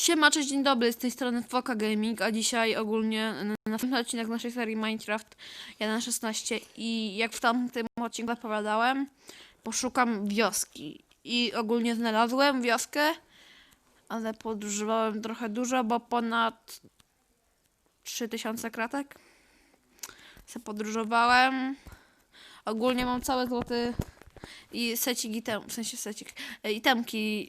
Siema, cześć, dzień dobry, z tej strony Foka Gaming, a dzisiaj ogólnie na następny odcinek naszej serii Minecraft 1.16 i jak w tamtym odcinku zapowiadałem, poszukam wioski i ogólnie znalazłem wioskę, ale podróżowałem trochę dużo, bo ponad 3000 kratek se podróżowałem. Ogólnie mam cały złoty i secik item, w sensie secik, e, itemki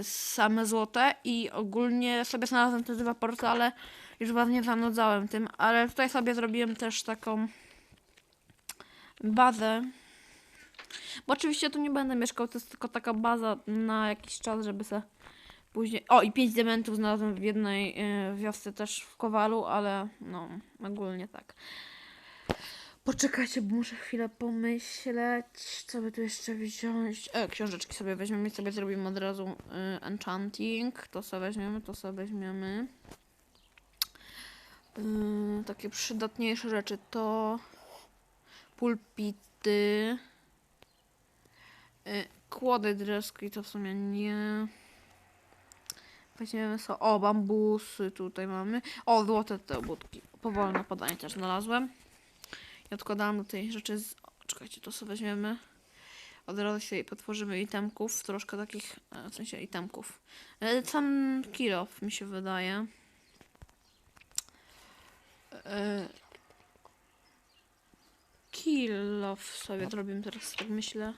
y, same złote i ogólnie sobie znalazłem te dwa portale, już was nie zanudzałem tym, ale tutaj sobie zrobiłem też taką bazę, bo oczywiście tu nie będę mieszkał, to jest tylko taka baza na jakiś czas, żeby se później, o i pięć diamentów znalazłem w jednej y, wiosce też w Kowalu, ale no ogólnie tak. Poczekajcie, bo muszę chwilę pomyśleć, co by tu jeszcze wziąć. E, książeczki sobie weźmiemy i sobie zrobimy od razu y, enchanting. To sobie weźmiemy, to sobie weźmiemy. Y, takie przydatniejsze rzeczy to pulpity. Y, kłody dreski to w sumie nie. Weźmiemy sobie, o bambusy tutaj mamy. O, złote te budki. Powolne podanie też znalazłem. I odkładamy do tej rzeczy z... Czekajcie, to sobie weźmiemy. Od razu sobie potworzymy itemków, troszkę takich, e, w sensie itemków. E, Sam kilof mi się wydaje. E, Kilof sobie zrobimy teraz, tak myślę.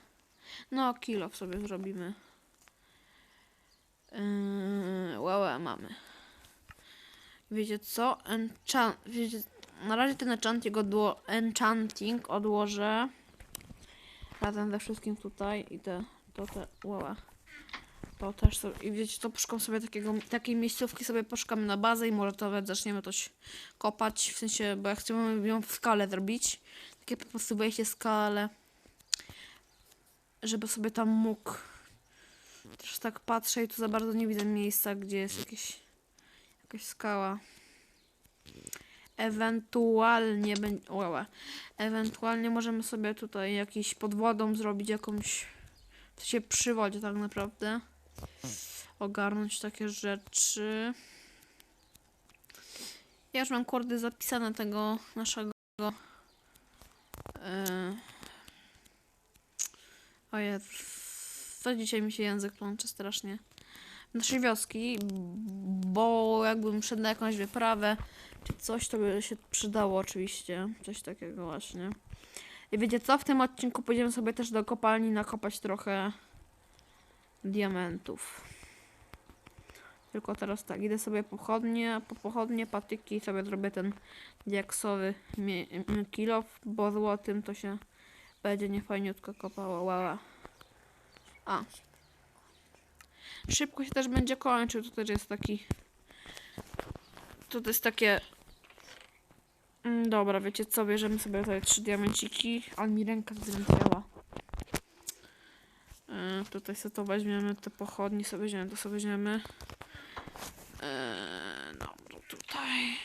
No, kilof sobie zrobimy. Yy, łała mamy. Wiecie co? Enchant... Wiecie... Na razie ten enchanting, odło... enchanting odłożę razem ze wszystkim tutaj i te, to te, łała. To też sobie, i wiecie co, poszukam sobie takiego, takiej miejscówki sobie poszukamy na bazę i może to nawet zaczniemy coś kopać, w sensie, bo ja chcemy ją w skale zrobić, takie po prostu wejście w skale, żeby sobie tam mógł, też tak patrzę i tu za bardzo nie widzę miejsca, gdzie jest jakieś, jakaś skała. Ewentualnie będzie. Ewentualnie możemy sobie tutaj jakiś pod wodą zrobić jakąś. W sensie przy wodzie tak naprawdę. Ogarnąć takie rzeczy. Ja już mam kordy zapisane tego naszego. Yy... O. To dzisiaj mi się język plącze strasznie. Naszej wioski, bo jakbym szedł na jakąś wyprawę, czy coś, to by się przydało oczywiście. Coś takiego właśnie. I wiecie co? W tym odcinku pójdziemy sobie też do kopalni nakopać trochę diamentów. Tylko teraz tak, idę sobie pochodnie, po pochodnie, patyki i sobie zrobię ten diaksowy kilof, bo złotym to się będzie niefajniutko kopało. Łała. A. Szybko się też będzie kończył, to też jest taki... To jest takie Mm, Dobra, wiecie co, bierzemy sobie tutaj trzy diamenciki, ale mi ręka zdrętwiała. E, tutaj sobie to weźmiemy, te pochodnie sobie weźmiemy, to sobie weźmiemy. E, dobra, tutaj.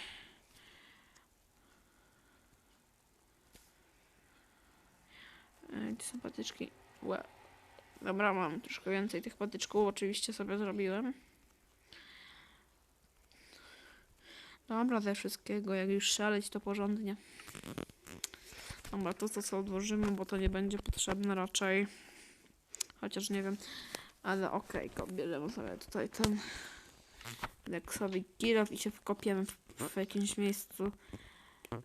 E, gdzie są patyczki? Łe. Dobra, mam troszkę więcej tych patyczków, oczywiście sobie zrobiłem. Dobra, ze wszystkiego, jak już szaleć, to porządnie. Dobra, to co odłożymy, bo to nie będzie potrzebne raczej. Chociaż nie wiem, ale okej, okay, bierzemy sobie tutaj ten leksowy kilof i się wkopiemy w, w jakimś miejscu.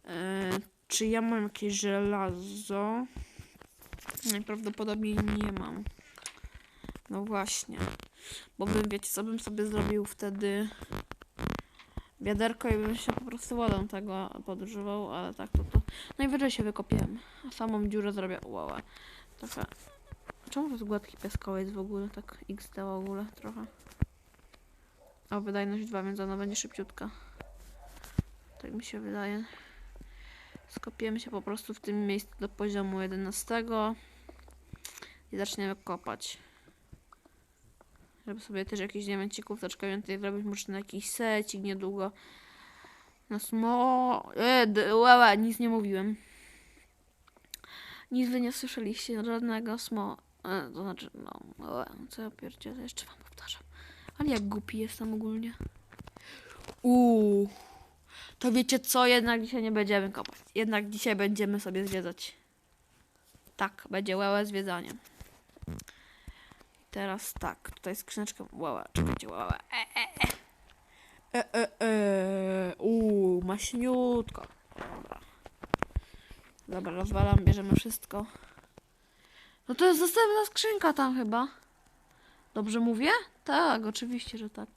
E, czy ja mam jakieś żelazo? Najprawdopodobniej nie mam. No właśnie. Bo bym, wiecie co bym sobie zrobił wtedy wiaderko i bym się po prostu wodą tego podróżował, ale tak to to najwyżej się wykopiemy. A samą dziurę zrobię ułałę. Trochę. Czemu to z gładki piaskowej jest w ogóle tak XD w ogóle trochę? O, wydajność 2, więc ona będzie szybciutka. Tak mi się wydaje. Skopiemy się po prostu w tym miejscu do poziomu 11 i zaczniemy kopać. Żeby sobie też jakiś diamencików więcej zrobić, muszę na jakiś secik niedługo. Na smo... E, łała, nic nie mówiłem. Nic wy nie słyszeliście, żadnego smo... E, to znaczy, no, łe, co ja pierdzielę, jeszcze wam powtarzam. Ale jak głupi jestem ogólnie. Uuu. To wiecie co? Jednak dzisiaj nie będziemy kopać. Jednak dzisiaj będziemy sobie zwiedzać. Tak, będzie łełe zwiedzanie. Teraz tak, tutaj skrzyneczkę. Łełe, czekajcie, łełe. E, e, e. E, e, e. Uuu, maśniutko. Dobra. Dobra, rozwalam, bierzemy wszystko. No to jest następna skrzynka tam chyba. Dobrze mówię? Tak, oczywiście, że tak.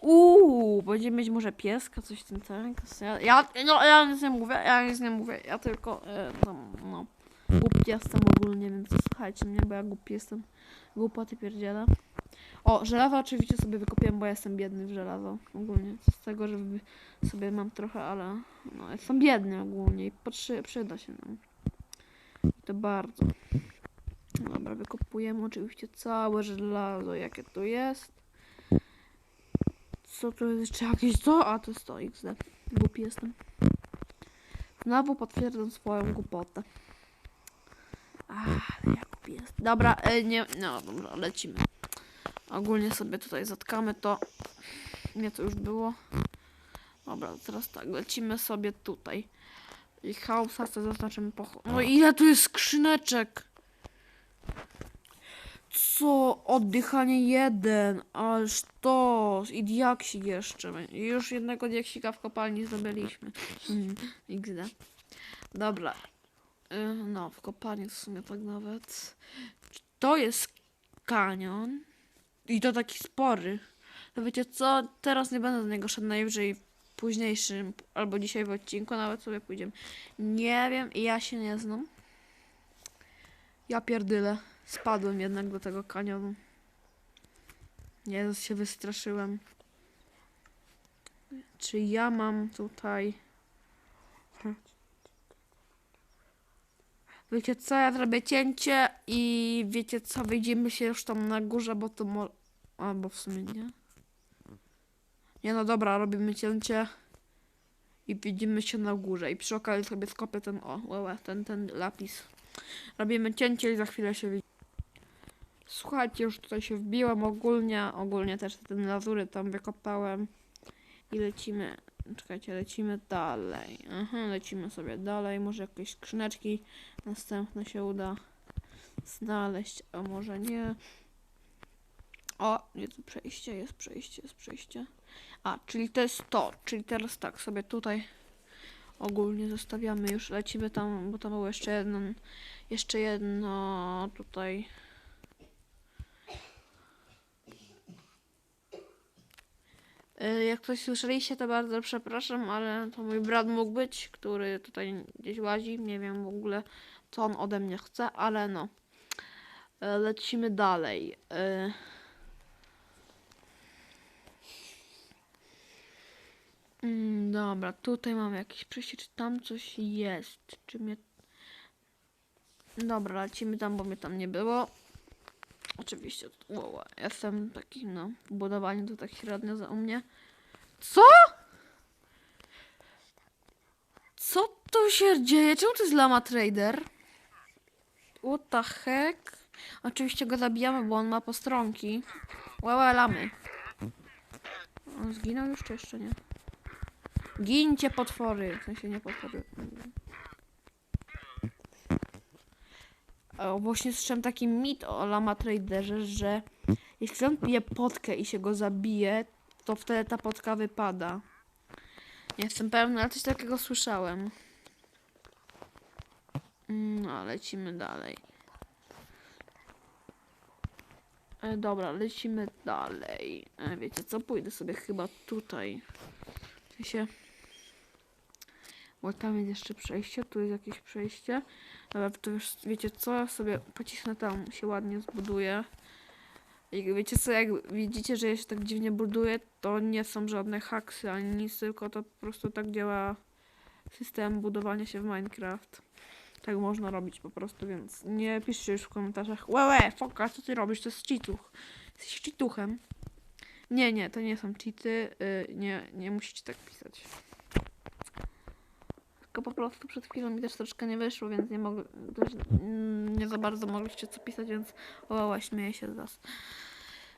Uuu, będziemy mieć może pieska, coś w tym ten. Ja, ja, no, ja nic nie mówię, ja nic nie mówię, ja tylko, e, no, no, głupi jestem ogólnie, więc słuchajcie mnie, bo ja głupi jestem, głupoty pierdziela. O, żelazo oczywiście sobie wykopiłem, bo ja jestem biedny w żelazo, ogólnie, z tego, że sobie mam trochę, ale, no, jestem biedny ogólnie i potrzy, przyda się nam. To bardzo. Dobra, wykopujemy oczywiście całe żelazo, jakie tu jest. Co to jest jeszcze jakieś co? A to jest to XD. Głupi jestem. Znowu potwierdzam swoją głupotę. Ach, ale ja głupi jest. Dobra, e, nie, no dobra, lecimy. Ogólnie sobie tutaj zatkamy to. Nie, to już było. Dobra, teraz tak, lecimy sobie tutaj. I hausa sobie zaznaczymy po... No ile tu jest skrzyneczek? Co? Oddychanie jeden, ależ to i diaksik jeszcze. Już jednego diaksika w kopalni zdobyliśmy. XD. Dobra. No, w kopalni w sumie tak nawet. To jest kanion. I to taki spory. To wiecie co? Teraz nie będę do niego szedł najwyżej w późniejszym, albo dzisiaj w odcinku nawet sobie pójdziemy. Nie wiem, ja się nie znam. Ja pierdyle. Spadłem jednak do tego kanionu. Jezus, się wystraszyłem. Czy ja mam tutaj... Wiecie co, ja zrobię cięcie i wiecie co, wyjdziemy się już tam na górze, bo to mo... Albo w sumie nie. Nie no dobra, robimy cięcie i widzimy się na górze i przy okazji sobie skopię ten, o, łełe, ten, ten lapis. Robimy cięcie i za chwilę się widzimy. Słuchajcie, już tutaj się wbiłem ogólnie, ogólnie też ten lazury tam wykopałem i lecimy, czekajcie, lecimy dalej. Aha, lecimy sobie dalej, może jakieś skrzyneczki następne się uda znaleźć, a może nie. O, jest przejście, jest przejście, jest przejście. A, czyli to jest to, czyli teraz tak, sobie tutaj ogólnie zostawiamy już, lecimy tam, bo tam było jeszcze jedno, jeszcze jedno tutaj Jak ktoś słyszeliście, to bardzo przepraszam, ale to mój brat mógł być, który tutaj gdzieś łazi. Nie wiem w ogóle, co on ode mnie chce, ale no. Y, Lecimy dalej. Y, mm, Dobra, tutaj mam jakieś przejście, czy tam coś jest? Czy mnie... Dobra, lecimy tam, bo mnie tam nie było. Oczywiście, wow, jestem taki, no, w budowaniu to tak średnio za mnie. Co? Co tu się dzieje? Czemu to jest Lama Trader? What the heck? Oczywiście go zabijamy, bo on ma postronki. Łełe lamy. On zginął już czy jeszcze nie? Gincie potwory. W sensie nie potwory. O, właśnie słyszałem taki mit o Lama Traderze, że jeśli on pije potkę i się go zabije, to wtedy ta potka wypada. Nie jestem pewna, ale coś takiego słyszałem. No, lecimy dalej. E, dobra, lecimy dalej. E, wiecie co, pójdę sobie chyba tutaj. W sensie... Bo tam jest jeszcze przejście, tu jest jakieś przejście. Ale to już wiecie co, ja sobie pocisnę tam, się ładnie zbuduje. I wiecie co, jak widzicie, że ja się tak dziwnie buduje, to nie są żadne haksy ani nic, tylko to po prostu tak działa system budowania się w Minecraft. Tak można robić po prostu, więc nie piszcie już w komentarzach Łe, foka, co ty robisz? To jest cheatuch. Jesteś cheatuchem. Nie, nie, to nie są cheaty. Yy, nie, nie musicie tak pisać. Tylko po prostu przed chwilą mi też troszkę nie wyszło, więc nie mogę, mm, nie za bardzo mogliście co pisać, więc o, śmieję się z was.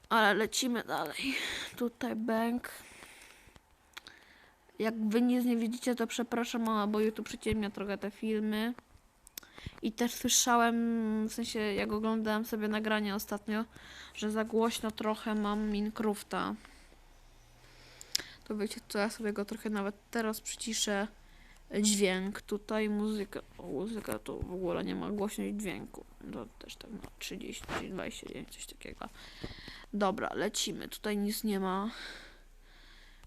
Ale lecimy dalej. Tutaj bank. Jak wy nic nie widzicie, to przepraszam, bo YouTube przyciemnia trochę te filmy. I też słyszałem, w sensie jak oglądałem sobie nagranie ostatnio, że za głośno trochę mam Minecrafta. To wiecie co, ja sobie go trochę nawet teraz przyciszę dźwięk. Tutaj muzyka, o, muzyka to w ogóle nie ma głośność dźwięku. To też tak na 30, 29, coś takiego. Dobra, lecimy. Tutaj nic nie ma.